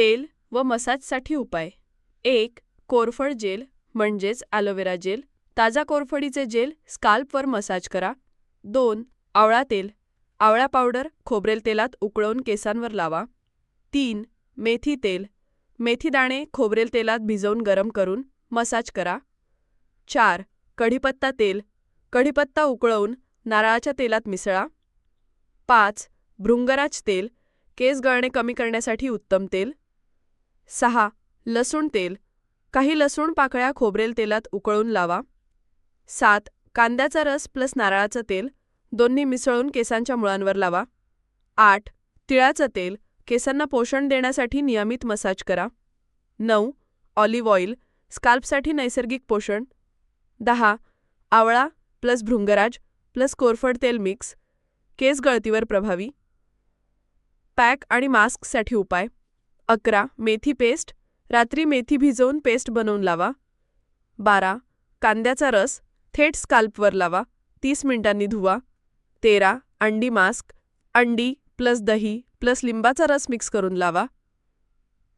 तेल व मसाजसाठी उपाय. एक कोरफड जेल म्हणजेच ॲलोवेरा जेल. ताजा कोरफडीचे जेल स्काल्पवर मसाज करा. दोन आवळा तेल. आवळा पावडर खोबरेल तेलात उकळवून केसांवर लावा. तीन मेथी तेल. मेथी दाणे खोबरेल तेलात भिजवून गरम करून मसाज करा. चार कढीपत्ता तेल. कढीपत्ता उकळवून नारळाच्या तेलात मिसळा. पाच भृंगराज तेल. केस गळणे कमी करण्यासाठी उत्तम तेल. सहा लसूण तेल. काही लसूण पाकळ्या खोबरेल तेलात उकळून लावा. सात कांद्याचा रस प्लस नारळाचं तेल. दोन्ही मिसळून केसांच्या मुळांवर लावा. आठ तिळाचं तेल. केसांना पोषण देण्यासाठी नियमित मसाज करा. नऊ ऑलिव्ह ऑइल. स्काल्पसाठी नैसर्गिक पोषण. दहा आवळा प्लस भृंगराज प्लस कोरफड तेल मिक्स. केस गळतीवर प्रभावी. पॅक आणि मास्कसाठी उपाय. अकरा मेथी पेस्ट रात्री मेथी भिजवून पेस्ट बनवून लावा. बारा कांद्याचा रस थेट स्काल्पवर लावा. तीस मिनिटांनी धुवा. तेरा अंडी मास्क अंडी प्लस दही प्लस लिंबाचा रस मिक्स करून लावा.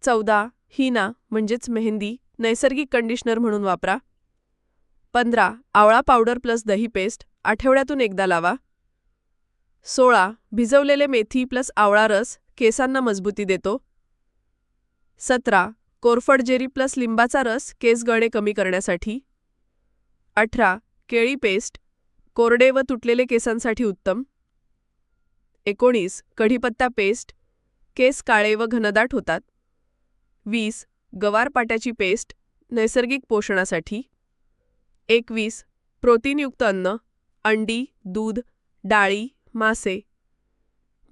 चौदा हिना म्हणजेच मेहंदी नैसर्गिक कंडिशनर म्हणून वापरा. पंधरा आवळा पावडर प्लस दही पेस्ट आठवड्यातून एकदा लावा. सोळा भिजवलेले मेथी प्लस आवळा रस केसांना मजबूती देतो. सतरा कोरफड जेरी प्लस लिंबाचा रस केस गळणे कमी करण्यासाठी. अठरा केळी पेस्ट कोरडे व तुटलेले केसांसाठी उत्तम. एकोणीस कढीपत्ता पेस्ट केस काळे व घनदाट होतात. वीस गवारपाट्याची पेस्ट नैसर्गिक पोषणासाठी. एकवीस प्रोटीनयुक्त अन्न अंडी दूध डाळी मासे.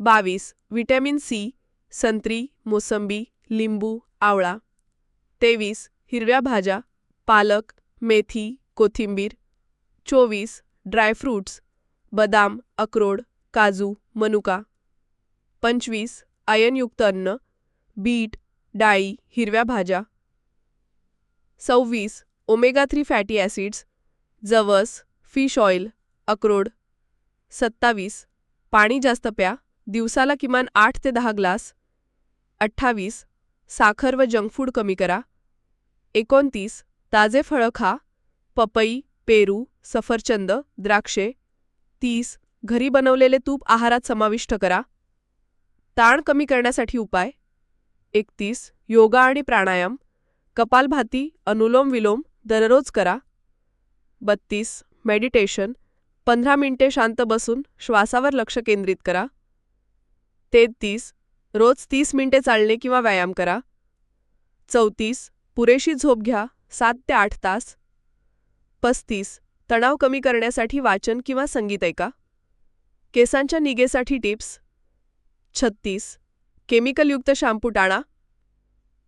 बावीस व्हिटॅमिन सी संत्री मोसंबी लिंबू आवळा तेवीस हिरव्या भाज्या पालक मेथी कोथिंबीर चोवीस ड्रायफ्रूट्स बदाम अक्रोड काजू मनुका पंचवीस आयनयुक्त अन्न बीट डाळी हिरव्या भाज्या सव्वीस ओमेगा थ्री फॅटी ॲसिड्स जवस फिश ऑइल अक्रोड सत्तावीस पाणी जास्त प्या दिवसाला किमान आठ ते दहा ग्लास अठ्ठावीस साखर व जंक फूड कमी करा. एकोणतीस. ताजे फळं खा. पपई पेरू सफरचंद द्राक्षे. तीस. घरी बनवलेले तूप आहारात समाविष्ट करा. ताण कमी करण्यासाठी उपाय. एकतीस. योगा आणि प्राणायाम. कपालभाती अनुलोम विलोम दररोज करा. बत्तीस. मेडिटेशन. पंधरा मिनिटे शांत बसून श्वासावर लक्ष केंद्रित करा. तेहतीस. रोज तीस मिनिटे चालणे किंवा व्यायाम करा. चौतीस पुरेशी झोप घ्या. सात ते आठ तास. पस्तीस तणाव कमी करण्यासाठी वाचन किंवा संगीत ऐका. केसांच्या निगेसाठी टिप्स. छत्तीस केमिकलयुक्त शॅम्पू टाळा.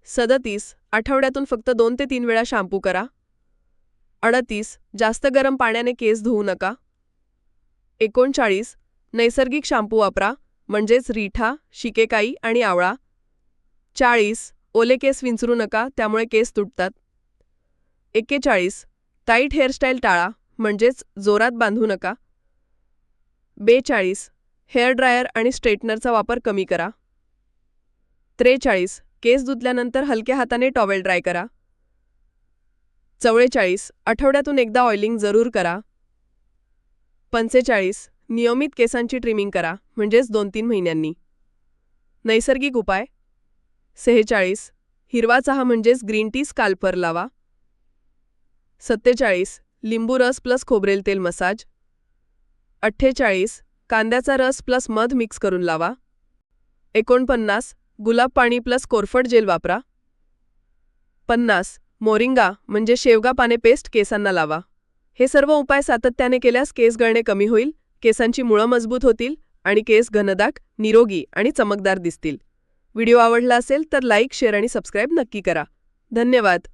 सदतीस आठवड्यातून फक्त दोन ते तीन वेळा शॅम्पू करा. अडतीस जास्त गरम पाण्याने केस धुवू नका. एकोणचाळीस नैसर्गिक शॅम्पू वापरा. म्हणजेच रिठा शिकेकाई आणि आवळा. चाळीस ओले केस विंचरू नका त्यामुळे केस तुटतात. एक्केचाळीस टाईट हेअरस्टाईल टाळा म्हणजेच जोरात बांधू नका. बेचाळीस हेअर ड्रायर आणि स्ट्रेटनरचा वापर कमी करा. त्रेचाळीस केस धुतल्यानंतर हलक्या हाताने टॉवेल ड्राय करा. चव्वेचाळीस आठवड्यातून एकदा ऑइलिंग जरूर करा. पंचेचाळीस नियमित केसांची ट्रिमिंग करा म्हणजेच दोन तीन महिन्यांनी. नैसर्गिक उपाय. सेहेचाळीस. हिरवा चहा म्हणजेच ग्रीन टी स्काल्पर लावा. सत्तेचाळीस. लिंबू रस प्लस खोबरेल तेल मसाज. अठ्ठेचाळीस. कांद्याचा रस प्लस मध मिक्स करून लावा. एकोणपन्नास. गुलाब पाणी प्लस कोरफड जेल वापरा. पन्नास. मोरिंगा म्हणजे शेवगा पाने पेस्ट केसांना लावा. हे सर्व उपाय सातत्याने केल्यास केस गळणे कमी होईल केसांची मुळं मजबूत होतील आणि केस घनदाट निरोगी आणि चमकदार दिसतील. व्हिडिओ आवडला असेल तर लाईक शेअर आणि सबस्क्राईब नक्की करा. धन्यवाद.